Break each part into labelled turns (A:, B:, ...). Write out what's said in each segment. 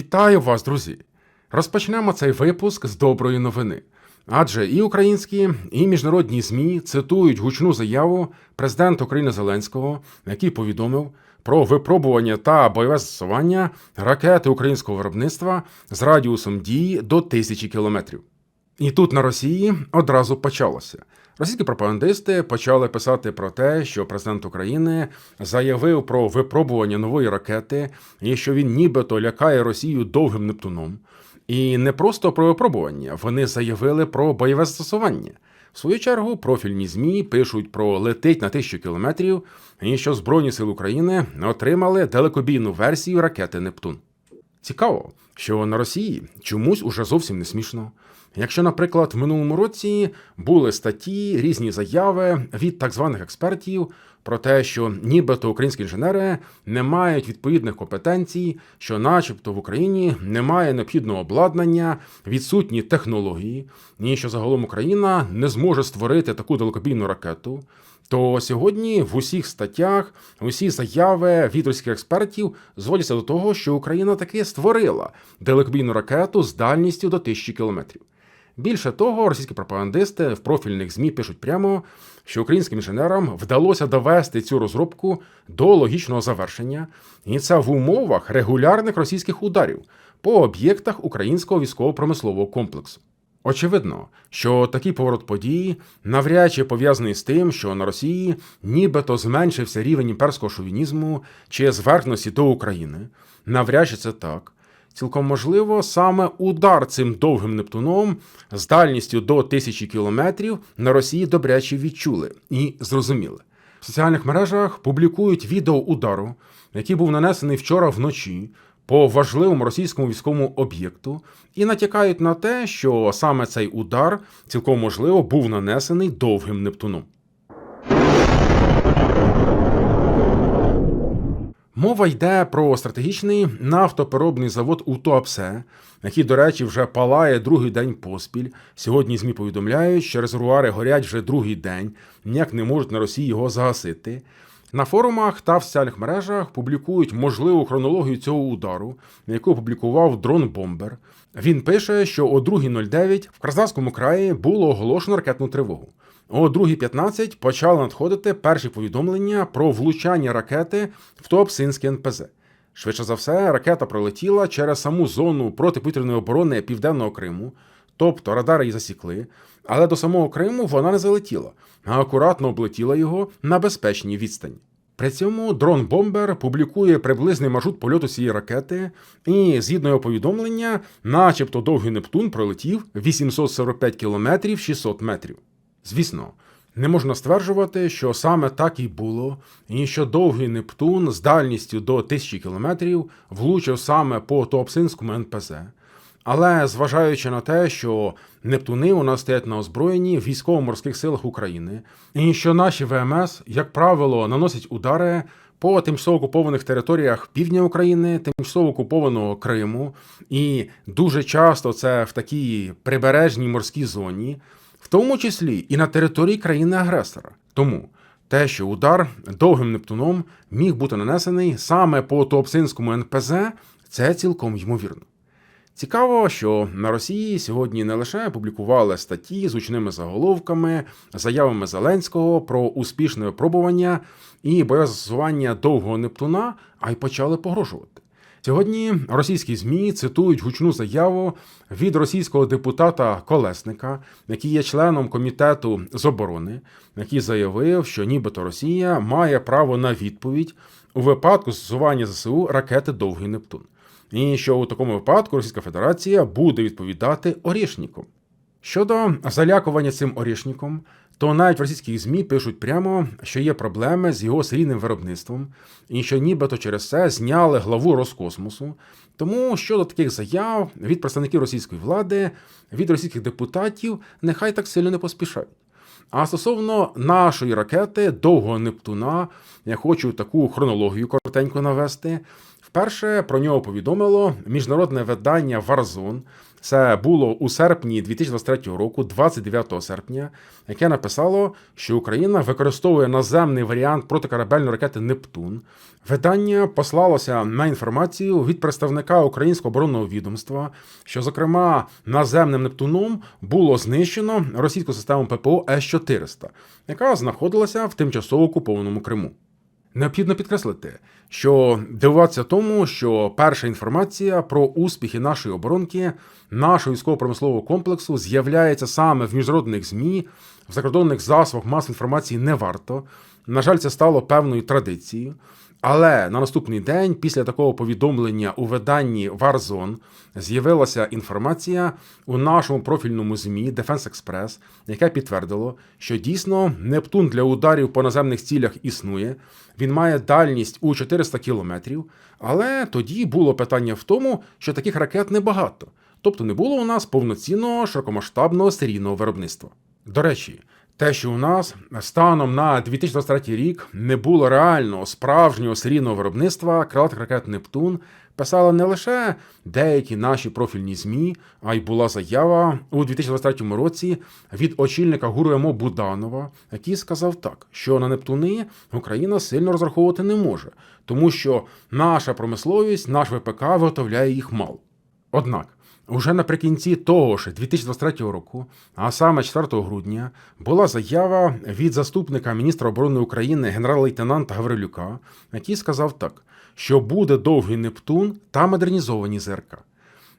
A: Вітаю вас, друзі! Розпочнемо цей випуск з доброї новини. Адже і українські, і міжнародні ЗМІ цитують гучну заяву президента України Зеленського, який повідомив про випробування та бойове застосування ракети українського виробництва з радіусом дії до тисячі кілометрів. І тут на Росії одразу почалося. Російські пропагандисти почали писати про те, що президент України заявив про випробування нової ракети і що він нібито лякає Росію довгим Нептуном. І не просто про випробування, вони заявили про бойове застосування. В свою чергу профільні ЗМІ пишуть про летить на тисячу кілометрів, і що Збройні сили України отримали далекобійну версію ракети Нептун. Цікаво, що на Росії чомусь уже зовсім не смішно. Якщо, наприклад, в минулому році були статті, різні заяви від так званих експертів про те, що нібито українські інженери не мають відповідних компетенцій, що, начебто, в Україні немає необхідного обладнання, відсутні технології, і що загалом Україна не зможе створити таку далекобійну ракету. То сьогодні в усіх статтях усі заяви від російських експертів зводяться до того, що Україна таки створила далекобійну ракету з дальністю до тисячі кілометрів. Більше того, російські пропагандисти в профільних ЗМІ пишуть прямо, що українським інженерам вдалося довести цю розробку до логічного завершення, і це в умовах регулярних російських ударів по об'єктах українського військово-промислового комплексу. Очевидно, що такий поворот події навряд чи пов'язаний з тим, що на Росії нібито зменшився рівень імперського шовінізму чи зверхності до України. Навряд чи це так. Цілком можливо, саме удар цим довгим Нептуном з дальністю до тисячі кілометрів на Росії добряче відчули і зрозуміли. В соціальних мережах публікують відео удару, який був нанесений вчора вночі по важливому російському військовому об'єкту, і натякають на те, що саме цей удар цілком можливо був нанесений довгим Нептуном. Мова йде про стратегічний нафтопереробний завод у Туапсе, який, до речі, вже палає другий день поспіль. Сьогодні ЗМІ повідомляють, що резервуари горять вже другий день, ніяк не можуть на Росії його загасити. На форумах та в соціальних мережах публікують можливу хронологію цього удару, яку опублікував дрон Бомбер. Він пише, що о 2.09 в Краснодарському краї було оголошено ракетну тривогу. О 2.15 почали надходити перші повідомлення про влучання ракети в Туапсинське НПЗ. Швидше за все, ракета пролетіла через саму зону протиповітряної оборони Південного Криму, тобто радари її засікли, але до самого Криму вона не залетіла, а акуратно облетіла його на безпечній відстані. При цьому дрон Бомбер публікує приблизний маршрут польоту цієї ракети, і згідно його повідомлення, начебто довгий Нептун пролетів 845 кілометрів 600 метрів. Звісно, не можна стверджувати, що саме так і було, і що довгий Нептун з дальністю до тисячі кілометрів влучив саме по Туапсинському НПЗ. Але зважаючи на те, що Нептуни у нас стоять на озброєнні в військово-морських силах України, і що наші ВМС, як правило, наносять удари по тимчасово окупованих територіях півдня України, тимчасово окупованого Криму, і дуже часто це в такій прибережній морській зоні, в тому числі і на території країни-агресора. Тому те, що удар довгим Нептуном міг бути нанесений саме по Туапсинському НПЗ, це цілком ймовірно. Цікаво, що на Росії сьогодні не лише публікували статті з гучними заголовками, заявами Зеленського про успішне випробування і бойове застосування довгого Нептуна, а й почали погрожувати. Сьогодні російські ЗМІ цитують гучну заяву від російського депутата Колесника, який є членом комітету з оборони, який заявив, що нібито Росія має право на відповідь у випадку застосування ЗСУ ракети Довгий Нептун. І що у такому випадку Російська Федерація буде відповідати орішником. Щодо залякування цим орішником, то навіть в російських ЗМІ пишуть прямо, що є проблеми з його серійним виробництвом, і що нібито через це зняли главу Роскосмосу. Тому щодо таких заяв від представників російської влади, від російських депутатів, нехай так сильно не поспішають. А стосовно нашої ракети довгого Нептуна, я хочу таку хронологію коротенько навести. Вперше про нього повідомило міжнародне видання Warzone. Це було у серпні 2023 року, 29 серпня, яке написало, що Україна використовує наземний варіант протикорабельної ракети Нептун. Видання послалося на інформацію від представника українського оборонного відомства, що, зокрема, наземним Нептуном було знищено російську систему ППО С-400, яка знаходилася в тимчасово окупованому Криму. Необхідно підкреслити, що дивуватися тому, що перша інформація про успіхи нашої оборонки, нашого військово-промислового комплексу з'являється саме в міжнародних ЗМІ, в закордонних засобах масової інформації не варто. На жаль, це стало певною традицією. Але на наступний день, після такого повідомлення у виданні Warzone, з'явилася інформація у нашому профільному ЗМІ Defense Express, яке підтвердило, що дійсно Нептун для ударів по наземних цілях існує. Він має дальність у 400 кілометрів. Але тоді було питання в тому, що таких ракет небагато. Тобто не було у нас повноцінного широкомасштабного серійного виробництва. До речі, те, що у нас станом на 2023 рік не було реального справжнього серійного виробництва крилатих ракет Нептун, писали не лише деякі наші профільні ЗМІ, а й була заява у 2023 році від очільника ГУРу МО Буданова, який сказав так, що на Нептуни Україна сильно розраховувати не може, тому що наша промисловість, наш ВПК виготовляє їх мало. Однак. Уже наприкінці того ж 2023 року, а саме 4 грудня, була заява від заступника міністра оборони України генерал-лейтенанта Гаврилюка, який сказав так, що буде довгий Нептун та модернізовані ЗРК.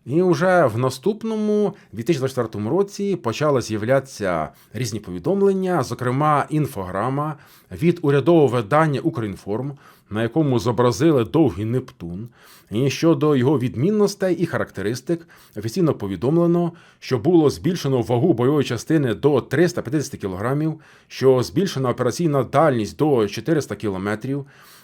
A: І вже в наступному 2024 році почали з'являтися різні повідомлення, зокрема інфограма від урядового видання Українформ, на якому зобразили довгий Нептун. І щодо його відмінностей і характеристик, офіційно повідомлено, що було збільшено вагу бойової частини до 350 кг, що збільшена операційна дальність до 400 км,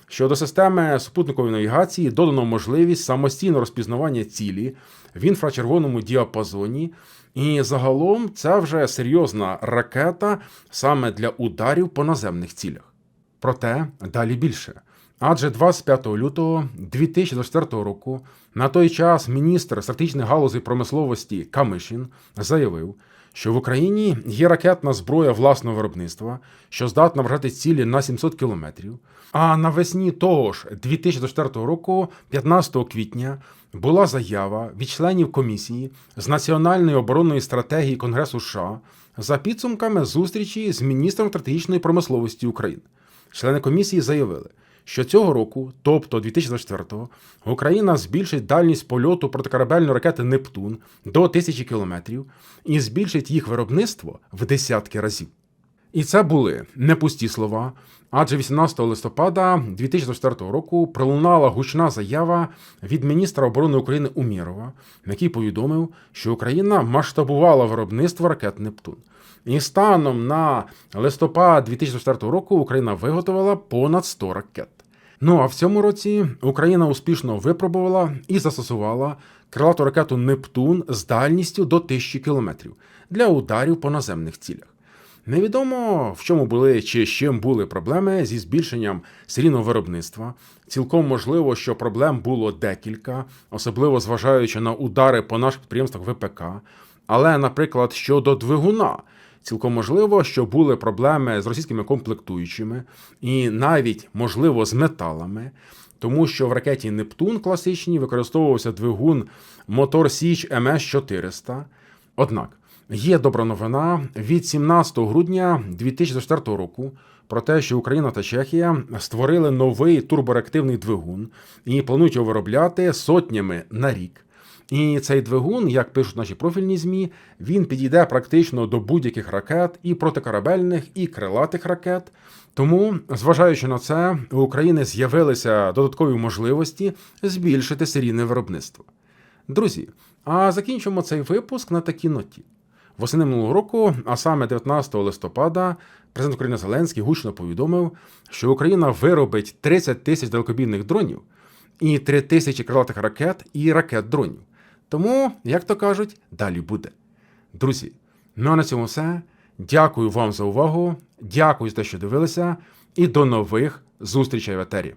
A: Щодо системи супутникової навігації додано можливість самостійного розпізнавання цілі в інфрачервоному діапазоні, і загалом це вже серйозна ракета саме для ударів по наземних цілях. Проте далі більше. Адже 25 лютого 2024 року на той час міністр стратегічних галузей промисловості Камишін заявив, що в Україні є ракетна зброя власного виробництва, що здатна вражати цілі на 700 кілометрів. А навесні того ж 2024 року, 15 квітня, була заява від членів комісії з національної оборонної стратегії Конгресу США за підсумками зустрічі з міністром стратегічної промисловості України. Члени комісії заявили, що цього року, тобто 2024-го, Україна збільшить дальність польоту протикорабельної ракети Нептун до тисячі кілометрів і збільшить їх виробництво в десятки разів. І це були не пусті слова, адже 18 листопада 2024 року пролунала гучна заява від міністра оборони України Умірова, який повідомив, що Україна масштабувала виробництво ракет Нептун. І станом на листопад 2024 року Україна виготовила понад 100 ракет. Ну а в цьому році Україна успішно випробувала і застосувала крилату ракету Нептун з дальністю до 1000 кілометрів для ударів по наземних цілях. Невідомо в чому були чи з чим були проблеми зі збільшенням серійного виробництва. Цілком можливо, що проблем було декілька, особливо зважаючи на удари по наших підприємствах ВПК. Але, наприклад, щодо двигуна, цілком можливо, що були проблеми з російськими комплектуючими, і навіть можливо з металами. Тому що в ракеті Нептун класичній використовувався двигун Мотор Січ МС 400. Однак Є добра новина від 17 грудня 2004 року про те, що Україна та Чехія створили новий турбореактивний двигун і планують його виробляти сотнями на рік. І цей двигун, як пишуть наші профільні змі, він підійде практично до будь-яких ракет, і протикорабельних, і крилатих ракет. Тому, зважаючи на це, у України з'явилися додаткові можливості збільшити серійне виробництво. Друзі, а закінчимо цей випуск на такій ноті. Восени минулого року, а саме 19 листопада, президент України Зеленський гучно повідомив, що Україна виробить 30 тисяч далекобійних дронів і 3 тисячі крилатих ракет і ракет дронів. Тому, як то кажуть, далі буде. Друзі, ну а на цьому все. Дякую вам за увагу. Дякую за те, що дивилися, і до нових зустрічей в етері.